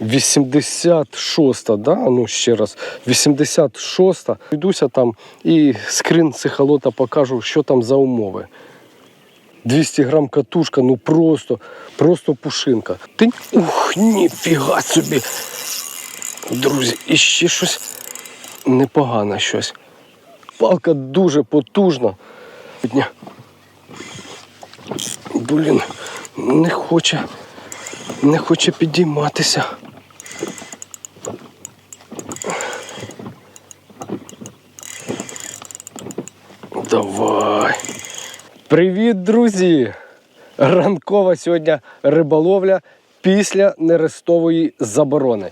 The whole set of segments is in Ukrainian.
86-та, да? ну ще раз, 86-та. Йдуся там і скрин цихолота покажу, що там за умови. 200 грам катушка, ну просто, просто пушинка. Ти ух, ніфіга собі. Друзі, і ще щось непогане щось. Палка дуже потужна. Блін, не хоче, не хоче підійматися. Давай. Привіт, друзі! Ранкова сьогодні риболовля після нерестової заборони.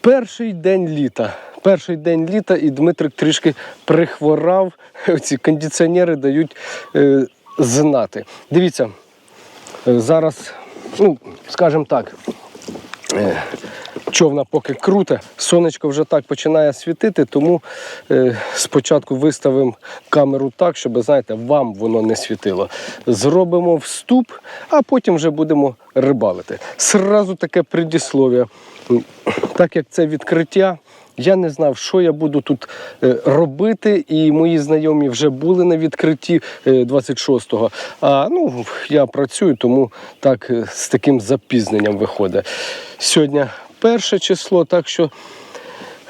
Перший день літа. Перший день літа і Дмитрик трішки прихворав. Ці кондиціонери дають е, знати. Дивіться, е, зараз, ну, скажімо так, е, човна поки круте, сонечко вже так починає світити, тому е, спочатку виставимо камеру так, щоб, знаєте, вам воно не світило. Зробимо вступ, а потім вже будемо рибалити. Сразу таке предіслов'я. Так як це відкриття, я не знав, що я буду тут е, робити, і мої знайомі вже були на відкритті е, 26-го. А ну, я працюю, тому так е, з таким запізненням виходить. Сьогодні перше число, так що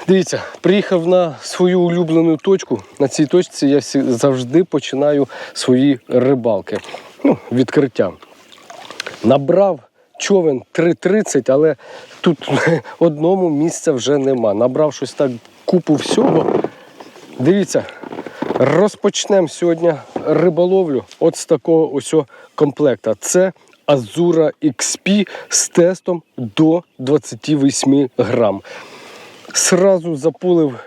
дивіться, приїхав на свою улюблену точку. На цій точці я завжди починаю свої рибалки. Ну, відкриття. Набрав човен 3.30, але тут одному місця вже нема. Набрав щось так купу всього. Дивіться, розпочнемо сьогодні риболовлю от з такого ось комплекта. Це Azura XP з тестом до 28 грам. Сразу запулив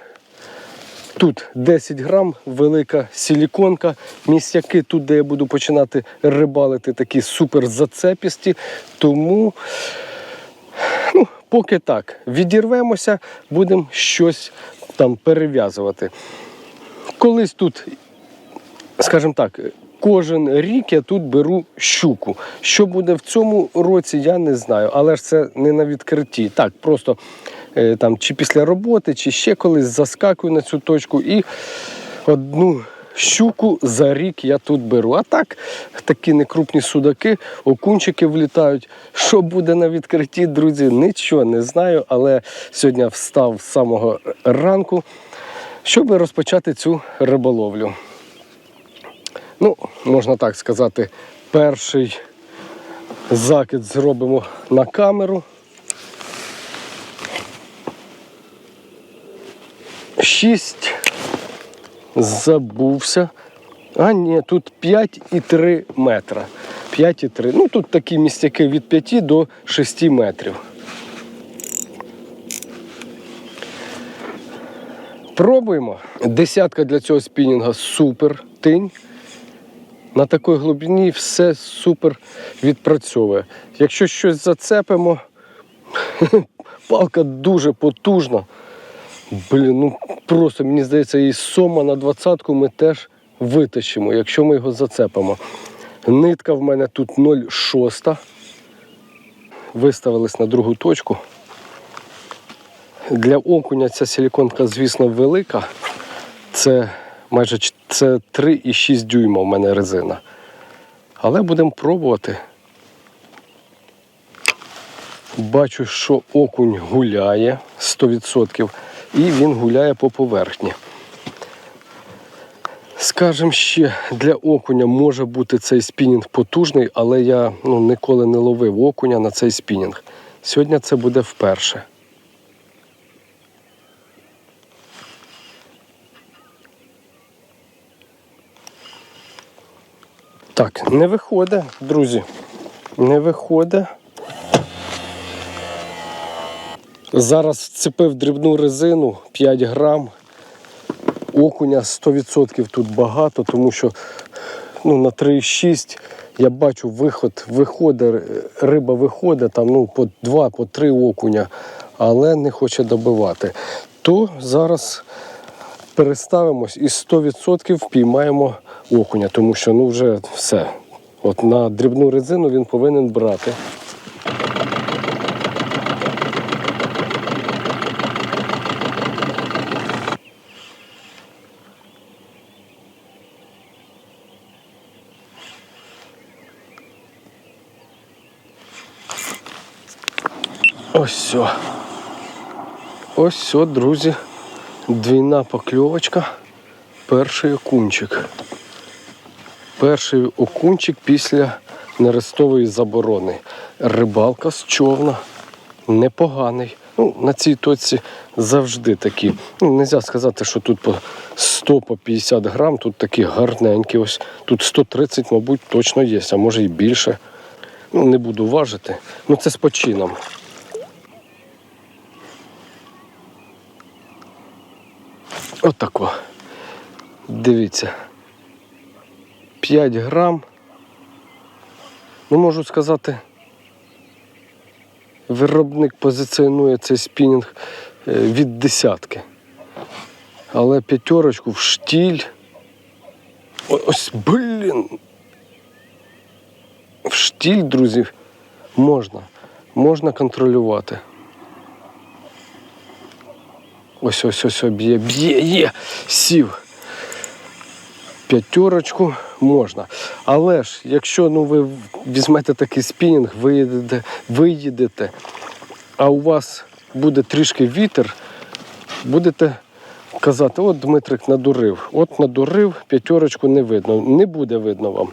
Тут 10 грам, велика силіконка. Місяки тут, де я буду починати рибалити, такі супер зацепісті. Тому, ну, поки так, відірвемося, будемо щось там перев'язувати. Колись тут, скажімо так, кожен рік я тут беру щуку. Що буде в цьому році, я не знаю, але ж це не на відкритті. Так, просто е, там чи після роботи, чи ще колись заскакую на цю точку і одну щуку за рік я тут беру. А так, такі некрупні судаки, окунчики влітають. Що буде на відкритті, друзі, нічого не знаю, але сьогодні встав з самого ранку, щоб розпочати цю риболовлю. Ну, можна так сказати, перший закид зробимо на камеру. Шість. Забувся. А ні, тут 5,3 метра. 5,3. Ну тут такі містяки від 5 до 6 метрів. Пробуємо. Десятка для цього спінінга супер тинь. На такій глибині все супер відпрацьовує. Якщо щось зацепимо, палка дуже потужна. Блін, ну просто мені здається, і сома на двадцятку ми теж витащимо, якщо ми його зацепимо. Нитка в мене тут 0,6. Виставились на другу точку. Для окуня ця силіконка, звісно, велика. Це майже це 3,6 дюйма у мене резина. Але будемо пробувати. Бачу, що окунь гуляє 100%, і він гуляє по поверхні. Скажем ще, для окуня може бути цей спінінг потужний, але я ну, ніколи не ловив окуня на цей спінінг. Сьогодні це буде вперше. Так, не виходить, друзі. Не виходить. Зараз вцепив дрібну резину 5 грам. Окуня 100% тут багато, тому що ну, на 3,6 я бачу виход, виходить, риба виходить там ну, по 2, по 3 окуня, але не хоче добивати. То зараз переставимось і 100% впіймаємо окуня, тому що ну вже все. От На дрібну резину він повинен брати. Ось все. Ось все, друзі, двійна покльовочка, перший кунчик. Перший окунчик після нерестової заборони. Рибалка з човна. Непоганий. Ну, на цій точці завжди такі. Ну, не можна сказати, що тут по 100 по 50 грам, тут такі гарненькі. Ось тут 130, мабуть, точно є, а може і більше. Ну, не буду важити. Ну це з почином. Отако. Дивіться. 5 грам. Ну, можу сказати, виробник позиціонує цей спінінг е, від десятки. Але п'ятерочку в штіль. Ось, блін. В штіль, друзі, можна. Можна контролювати. Ось ось ось б'є, б'є, є, сів. П'ятерочку можна. Але ж, якщо ну, ви візьмете такий спінінг, виїдете, виїдете, а у вас буде трішки вітер, будете казати, от Дмитрик надурив. От надурив, п'ятерочку не видно. Не буде видно вам.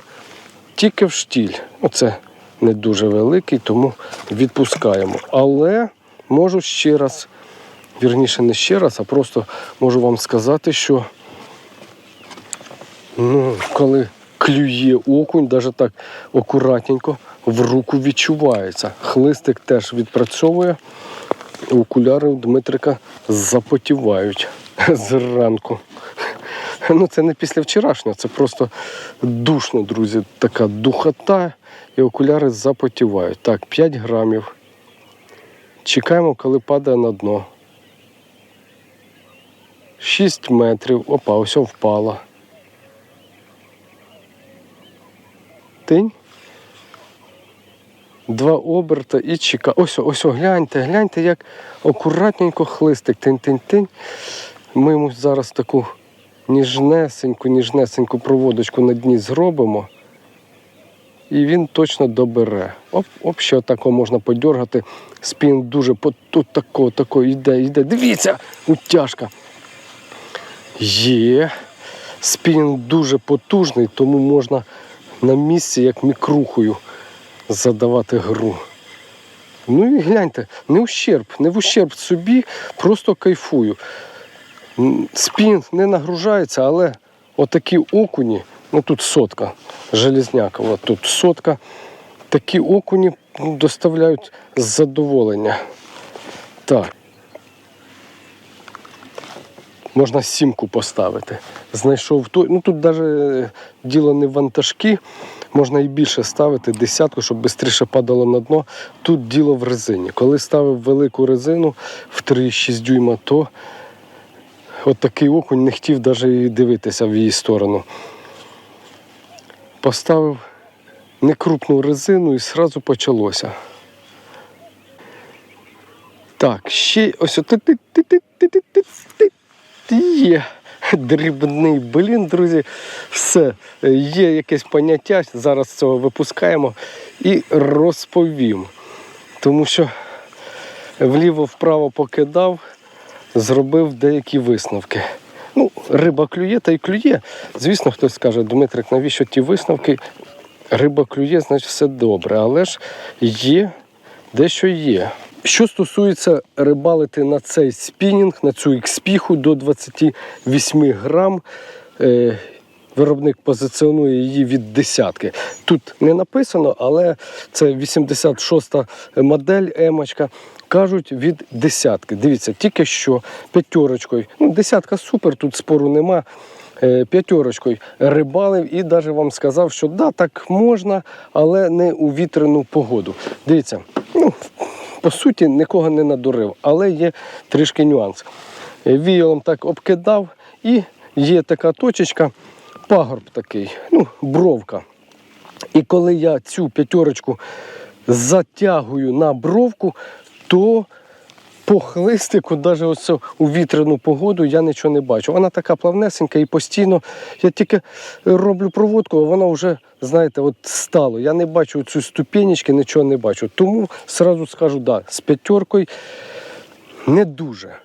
Тільки в штіль. Оце не дуже великий, тому відпускаємо. Але можу ще раз, вірніше, не ще раз, а просто можу вам сказати, що ну, коли клює окунь, навіть так акуратненько, в руку відчувається. Хлистик теж відпрацьовує. Окуляри у Дмитрика запотівають зранку. Ну, це не після вчорашнього, це просто душно, друзі. Така духота, і окуляри запотівають. Так, 5 грамів. Чекаємо, коли падає на дно. 6 метрів. Опа, ось впала. Тинь. Два оберта і чека. Ось, ось, гляньте, гляньте, як акуратненько хлистик. Тинь-тинь-тинь. Ми йому зараз таку ніжнесеньку, ніжнесеньку проводочку на дні зробимо. І він точно добере. Оп, оп, ще отако можна подергати. Спін дуже тут тако, тако, йде, йде. Дивіться, утяжка. Є. Спінінг дуже потужний, тому можна на місці, як мікрухою, задавати гру. Ну і гляньте, не ущерб, не в ущерб собі, просто кайфую. Спін не нагружається, але отакі окуні, ну тут сотка, железняка, от тут сотка. Такі окуні ну, доставляють задоволення. Так. Можна сімку поставити. Знайшов той. Ну тут навіть діло не вантажки, можна і більше ставити, десятку, щоб швидше падало на дно. Тут діло в резині. Коли ставив велику резину в 3,6 дюйма, то от такий окунь не хотів навіть дивитися в її сторону. Поставив некрупну резину і одразу почалося. Так, ще ось от. Є дрібний блін, друзі. Все, є якесь поняття. Зараз цього випускаємо і розповім. Тому що вліво-вправо покидав, зробив деякі висновки. Ну, риба клює та й клює. Звісно, хтось скаже, Дмитрик, навіщо ті висновки? Риба клює, значить все добре. Але ж є дещо є. Що стосується рибалити на цей спінінг, на цю експіху до 28 грам, е, виробник позиціонує її від десятки. Тут не написано, але це 86-та модель емочка. Кажуть від десятки. Дивіться, тільки що п'ятерочкою. Ну, десятка супер, тут спору нема. Е, П'ятерочкою рибалив і навіть вам сказав, що да, так можна, але не у вітряну погоду. Дивіться, ну, по суті, нікого не надурив, але є трішки нюанс. Е, Віялом так обкидав, і є така точечка, пагорб такий, ну, бровка. І коли я цю п'ятерочку затягую на бровку, то по хлистику, навіть ось у вітряну погоду, я нічого не бачу. Вона така плавнесенька і постійно я тільки роблю проводку, а вона вже, знаєте, от стало. Я не бачу цю ступенечки, нічого не бачу. Тому сразу скажу, да, з п'ятеркою не дуже.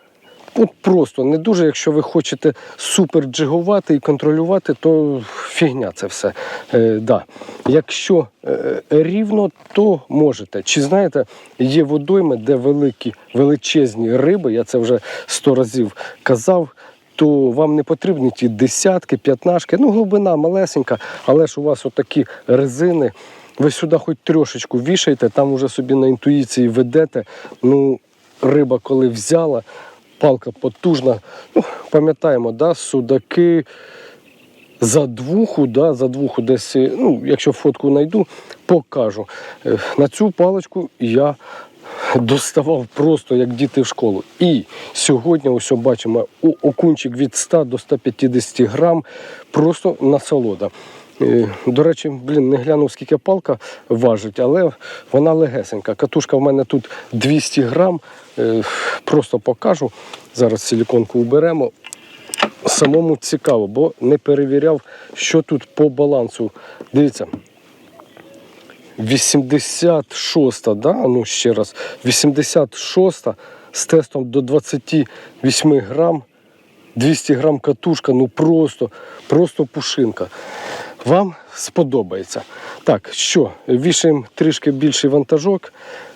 От просто не дуже, якщо ви хочете супер джигувати і контролювати, то фігня це все. Е, да. Якщо е, рівно, то можете. Чи знаєте, є водойми, де великі, величезні риби, я це вже сто разів казав, то вам не потрібні ті десятки, п'ятнашки. Ну, глибина малесенька, але ж у вас отакі резини. Ви сюди хоч трошечку вішаєте, там вже собі на інтуїції ведете. Ну, риба, коли взяла, палка потужна. Ну, пам'ятаємо, да, судаки за двуху, да, за двуху десь, ну, якщо фотку знайду, покажу. Е, На цю паличку я доставав просто як діти в школу. І сьогодні, ось бачимо, окунчик від 100 до 150 грам, просто насолода. Е, До речі, блін, не глянув, скільки палка важить, але вона легесенька. Катушка в мене тут 200 грам. Е, Просто покажу. Зараз силіконку уберемо. Самому цікаво, бо не перевіряв, що тут по балансу. Дивіться. 86, да? ну ще раз, 86-та з тестом до 28 грам, 200 грам катушка, ну просто, просто пушинка. Вам сподобається. Так, що, вішаємо трішки більший вантажок,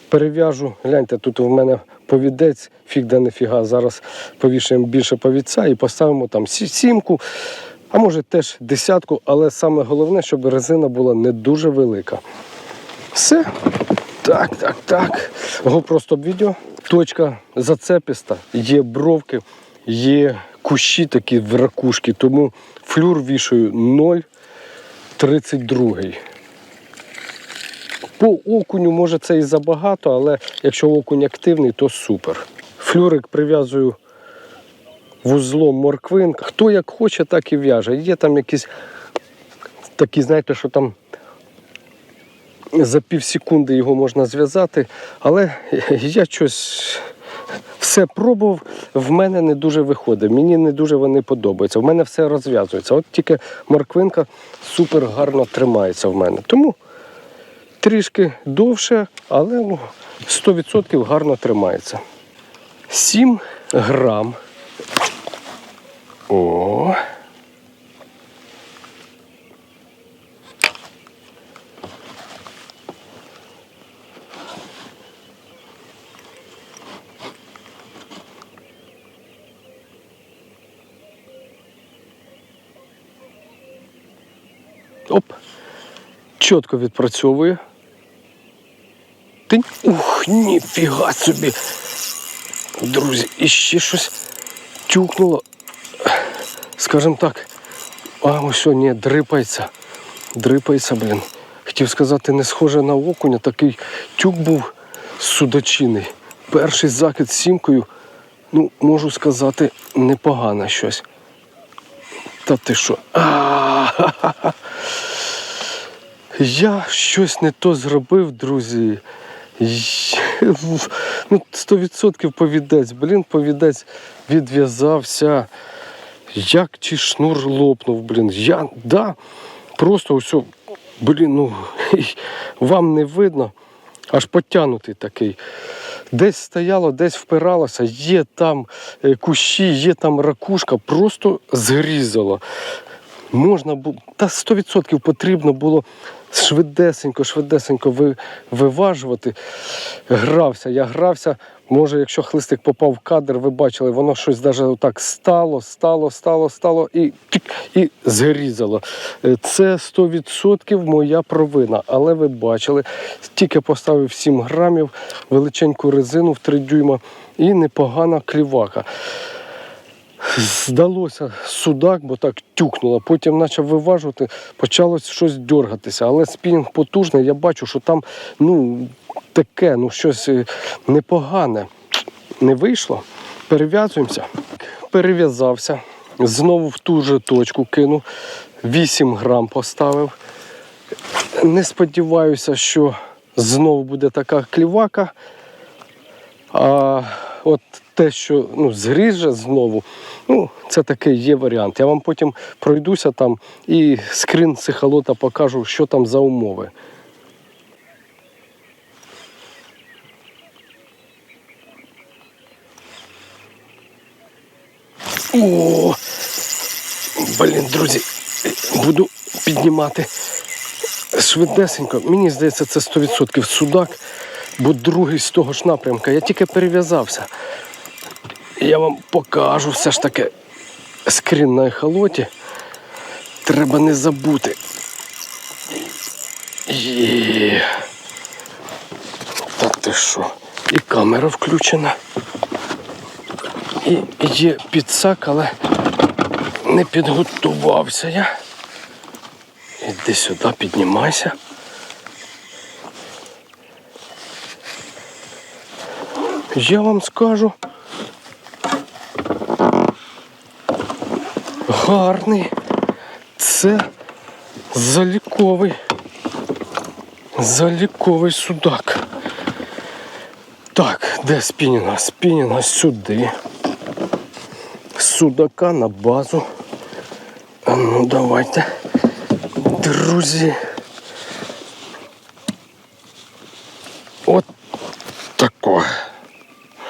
перев'яжу. Гляньте, тут у мене повідець, фіг да нефіга. Зараз повішаємо більше повідця і поставимо там сімку, а може теж десятку, але саме головне, щоб резина була не дуже велика. Все. Так, так, так. GoPro стоп відео. Точка зацеписта, є бровки, є кущі такі в ракушки, тому флюр вішаю 0,32. По окуню, може, це і забагато, але якщо окунь активний, то супер. Флюрик прив'язую вузлом морквин. Хто як хоче, так і в'яже. Є там якісь такі, знаєте, що там за пів секунди його можна зв'язати, але я щось все пробував, в мене не дуже виходить. Мені не дуже вони подобаються. В мене все розв'язується. От тільки морквинка супер гарно тримається в мене. Тому трішки довше, але ну, 100% гарно тримається. 7 грам. О. Чітко відпрацьовує. Ти... Ух, ніфіга собі. Друзі, і ще щось тюкнуло. Скажем так. А ось ні, дрипається. Дрипається, блін. Хотів сказати, не схоже на окуня, такий тюк був судачиний. Перший закид з сімкою, ну, можу сказати, непогано щось. Та ти що? А-ха-ха-ха. Я щось не то зробив, друзі. Ну, 100% повідець. Блін, повідець відв'язався. Як чи шнур лопнув, блін. Я, да, просто все, блін, ну, вам не видно, аж потягнутий такий. Десь стояло, десь впиралося, є там е, кущі, є там ракушка, просто згрізало. Можна було, та 100% потрібно було швидесенько, швидесенько ви, виважувати. Грався, я грався. Може, якщо хлистик попав в кадр, ви бачили, воно щось навіть отак стало, стало, стало, стало і, і згрізало. Е, Це 100% моя провина. Але ви бачили, тільки поставив 7 грамів, величеньку резину в 3 дюйма і непогана клівака. Здалося судак, бо так тюкнуло. Потім почав виважувати, почало щось дергатися. Але спінінг потужний, я бачу, що там ну, таке, ну щось е, непогане. Не вийшло. Перев'язуємося. Перев'язався. Знову в ту же точку кинув. 8 грам поставив. Не сподіваюся, що знову буде така клівака. А от те, що ну, згріже знову, ну, це такий є варіант. Я вам потім пройдуся там і скрін цихолота покажу, що там за умови. О! Блін, друзі, буду піднімати швидесенько. Мені здається, це 100% судак, бо другий з того ж напрямка. Я тільки перев'язався. Я вам покажу все ж таки скрін на ехолоті. Треба не забути. Є. Та ти що? І камера включена. І є підсак, але не підготувався я. Іди сюди, піднімайся. Я вам скажу. Гарний. Це заліковий. Заліковий судак. Так, де спінінга? Спінінга сюди. Судака на базу. А ну давайте. Друзі. От тако.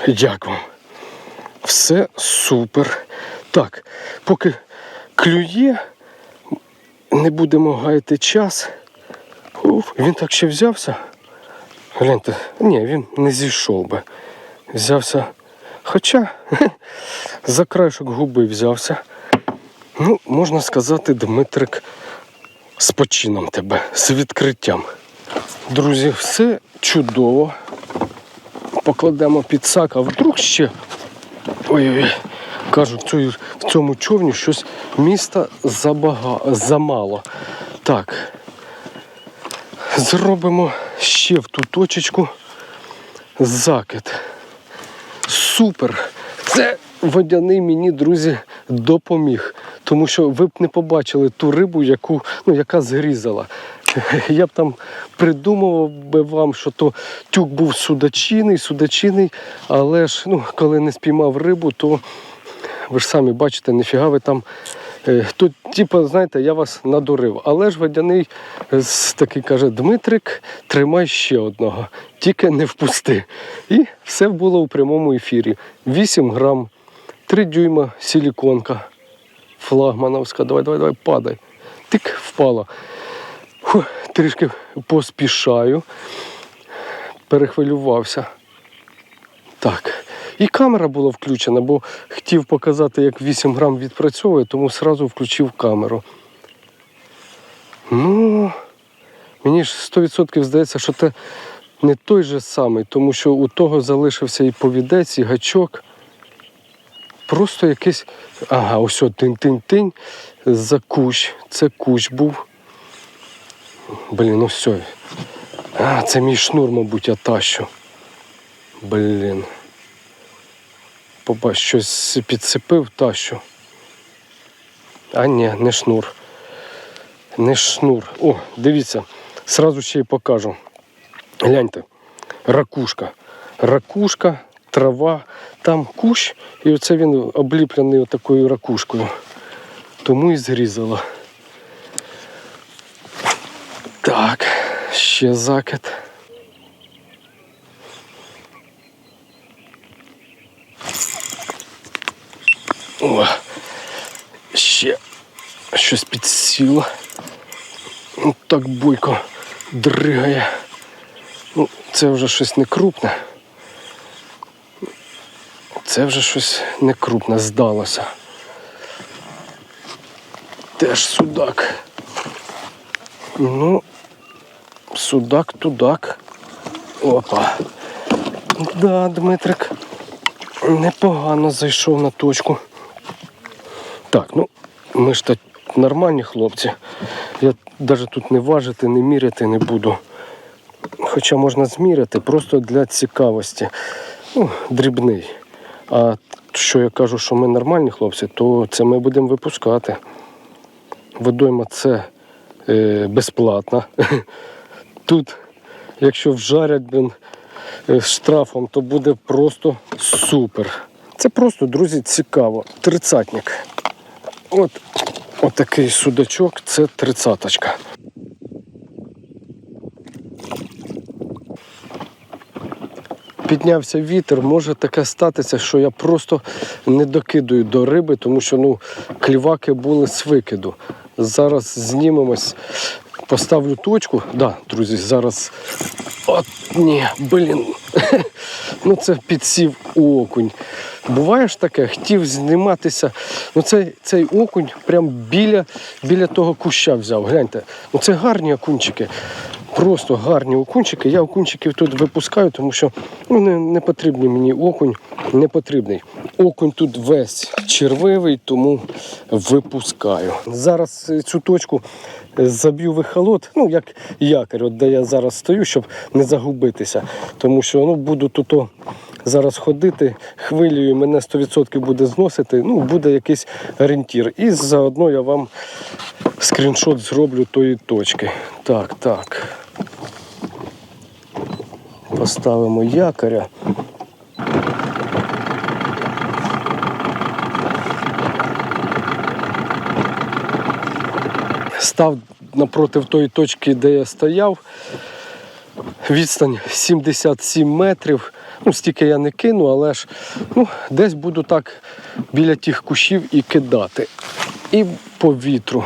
Як вам? Все супер. Так, поки клює, не будемо гаяти час. Уф, він так ще взявся. Гляньте, ні, він не зійшов би. Взявся. Хоча за краєшок губи взявся. Ну, можна сказати, Дмитрик, з почином тебе, з відкриттям. Друзі, все чудово. Покладемо під сак, а вдруг ще. Ой-ой-ой. Кажуть, в цьому човні щось міста забага... замало. Так. Зробимо ще в ту точечку закид. Супер! Це водяний мені, друзі, допоміг. Тому що ви б не побачили ту рибу, яку, ну, яка згрізала. Я б там придумував би вам, що то тюк був судачиний, судачиний, але ж ну, коли не спіймав рибу, то ви ж самі бачите, ніфіга ви там. е, Тут, типу, знаєте, я вас надурив. Але ж водяний такий каже: Дмитрик, тримай ще одного, тільки не впусти. І все було у прямому ефірі. 8 грам, 3 дюйма силіконка. Флагмановська. Давай, давай, давай, падай. Тик впала. Фу, трішки поспішаю. Перехвилювався. Так. І камера була включена, бо хотів показати, як 8 грам відпрацьовує, тому одразу включив камеру. Ну, мені ж 100% здається, що це не той же самий, тому що у того залишився і повідець, і гачок. Просто якийсь. Ага, ось тинь-тинь-тинь за кущ. Це кущ був. Блін, ну все. А, це мій шнур, мабуть, я тащу. Блін. Побач, щось підсипив, тащу. А ні, не шнур. Не шнур. О, дивіться, сразу ще й покажу. Гляньте, ракушка. Ракушка, трава, там кущ, і оце він обліплений такою ракушкою. Тому і зрізало. Так, ще закид. О, ще щось підсіло. Ну, так бойко дригає. Ну, це вже щось не крупне. Це вже щось не крупне здалося. Теж судак. Ну, судак тудак. Опа. Да, Дмитрик. Непогано зайшов на точку. Так, ну, ми ж так нормальні хлопці. Я навіть тут не важити, не міряти не буду. Хоча можна зміряти, просто для цікавості. Ну, дрібний. А що я кажу, що ми нормальні хлопці, то це ми будемо випускати. Водойма це е, безплатна. Тут, якщо вжарять, блін, е, штрафом, то буде просто супер. Це просто, друзі, цікаво. Тридцятник. От, от такий судачок, це тридцяточка. Піднявся вітер, може таке статися, що я просто не докидую до риби, тому що ну, кліваки були з викиду. Зараз знімемось, поставлю точку. Да, друзі, зараз. От ні, блін. ну це підсів окунь. Буває ж таке, хотів зніматися. Ну цей, цей окунь прям біля, біля того куща взяв. Гляньте, ну це гарні окунчики. Просто гарні окунчики. Я окунчиків тут випускаю, тому що ну, не, не потрібний мені окунь, не потрібний. Окунь тут весь червивий, тому випускаю. Зараз цю точку заб'ю в ехолот, ну як якорь, от де я зараз стою, щоб не загубитися. Тому що ну, буду тут зараз ходити хвилею, мене 100% буде зносити, ну буде якийсь орієнтір. І заодно я вам скріншот зроблю тої точки. Так, так. Поставимо якоря. Став напроти тої точки, де я стояв. Відстань 77 метрів. Ну, стільки я не кину, але ж ну, десь буду так біля тих кущів і кидати. І по вітру.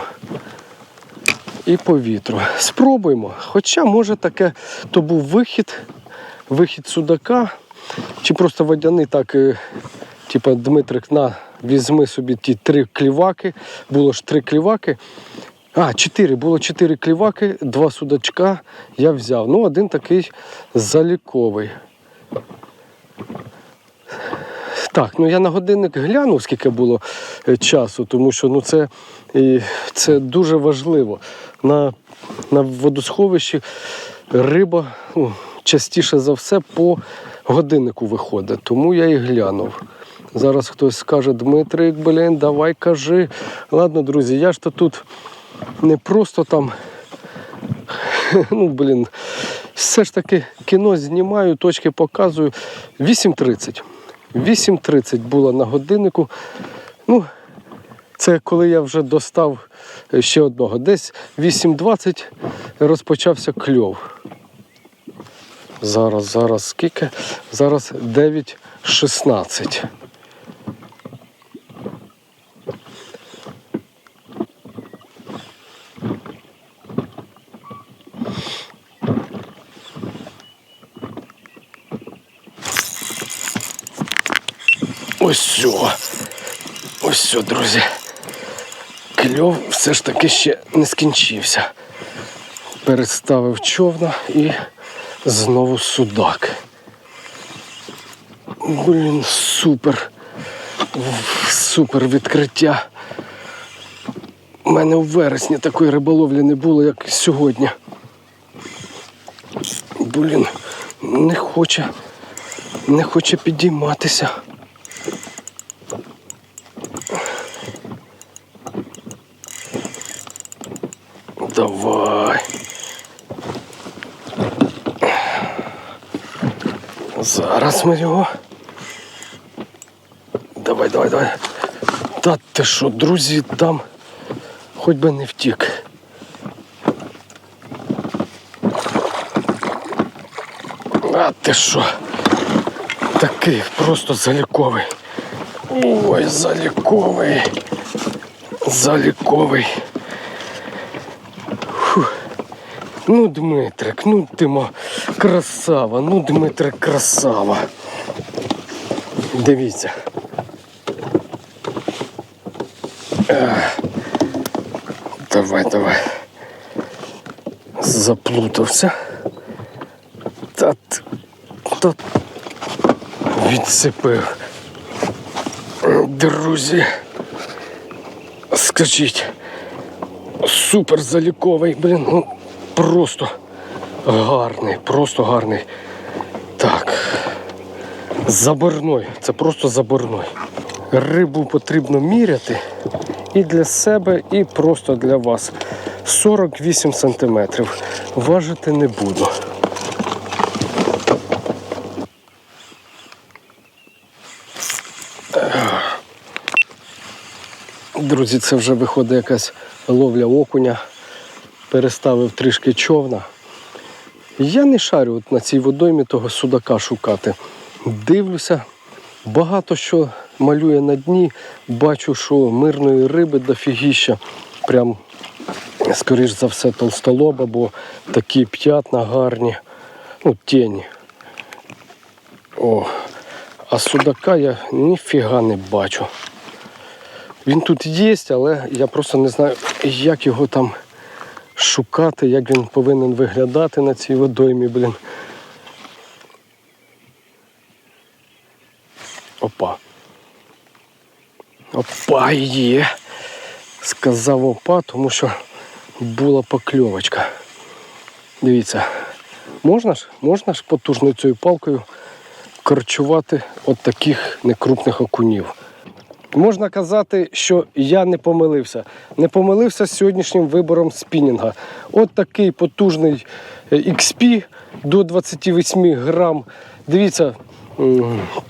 І по вітру. Спробуємо. Хоча, може, таке то був вихід, вихід судака, чи просто водяний так, типа Дмитрик, на, візьми собі ті три кліваки. Було ж три кліваки. А, чотири. Було чотири кліваки, два судачка я взяв. Ну, один такий заліковий. Так, ну я на годинник глянув, скільки було е, часу, тому що ну, це, це дуже важливо. На, на водосховищі риба ну, частіше за все по годиннику виходить, тому я і глянув. Зараз хтось скаже, Дмитрик, блін, давай кажи. Ладно, друзі, я ж то тут не просто там. Ну, блін, все ж таки кіно знімаю, точки показую. 8.30. 8.30 було на годиннику. Ну, це коли я вже достав ще одного. Десь 8.20 розпочався кльов. Зараз, зараз скільки? Зараз 9.16. Ось сьо. Ось сьо, друзі. Кльов все ж таки ще не скінчився. Переставив човна і знову судак. Блін, супер. Супер відкриття. У мене у вересні такої риболовлі не було, як сьогодні. Блін, не хоче, не хоче підійматися. Давай. Зараз ми його. Давай, давай, давай. Та ти що, друзі, там хоч би не втік. А ти що? Такий просто заліковий. Ой, заліковий. Заліковий. Ну, Дмитрик, ну ти мо красава, ну Дмитрик красава. Дивіться. Давай, давай. Заплутався. Та, та відсипив. Друзі. Скажіть. Супер заліковий, блін, ну просто гарний, просто гарний. Так. Заборной, це просто заборной. Рибу потрібно міряти і для себе, і просто для вас. 48 сантиметрів. Важити не буду. Друзі, це вже виходить якась ловля окуня. Переставив трішки човна. Я не шарю от на цій водоймі того судака шукати. Дивлюся, багато що малює на дні. Бачу, що мирної риби дофігіща. Прям, скоріш за все, толстолоба, бо такі п'ятна гарні. Ну, тіні. О, а судака я ніфіга не бачу. Він тут є, але я просто не знаю, як його там шукати, як він повинен виглядати на цій водоймі, блін. Опа. Опа є. Сказав опа, тому що була покльовочка. Дивіться, можна ж, можна ж потужною цією палкою корчувати от таких некрупних окунів. Можна казати, що я не помилився. Не помилився з сьогоднішнім вибором спінінга. От такий потужний е, XP до 28 грам. Дивіться,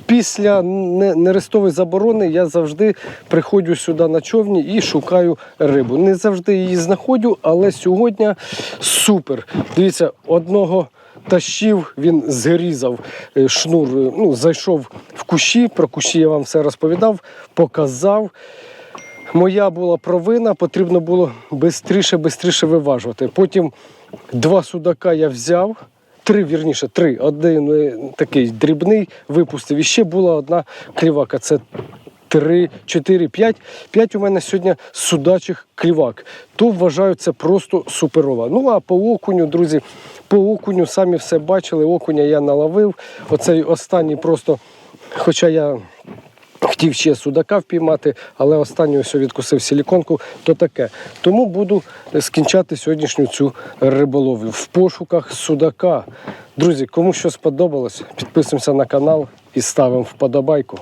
після нерестової заборони я завжди приходжу сюди на човні і шукаю рибу. Не завжди її знаходжу, але сьогодні супер. Дивіться, одного тащив, він зрізав е, шнур, е, ну, зайшов в кущі, про кущі я вам все розповідав, показав. Моя була провина, потрібно було швидше, швидше виважувати. Потім два судака я взяв, три, вірніше, три. Один е, такий дрібний випустив. І ще була одна клівака. Це три, чотири, п'ять. П'ять у мене сьогодні судачих клівак. То вважаю це просто суперова. Ну а по окуню, друзі, по окуню самі все бачили. Окуня я наловив. Оцей останній просто, хоча я. Хотів ще судака впіймати, але останню ось відкусив силіконку, то таке. Тому буду скінчати сьогоднішню цю риболовлю в пошуках судака. Друзі, кому що сподобалось, підписуємося на канал і ставимо вподобайку.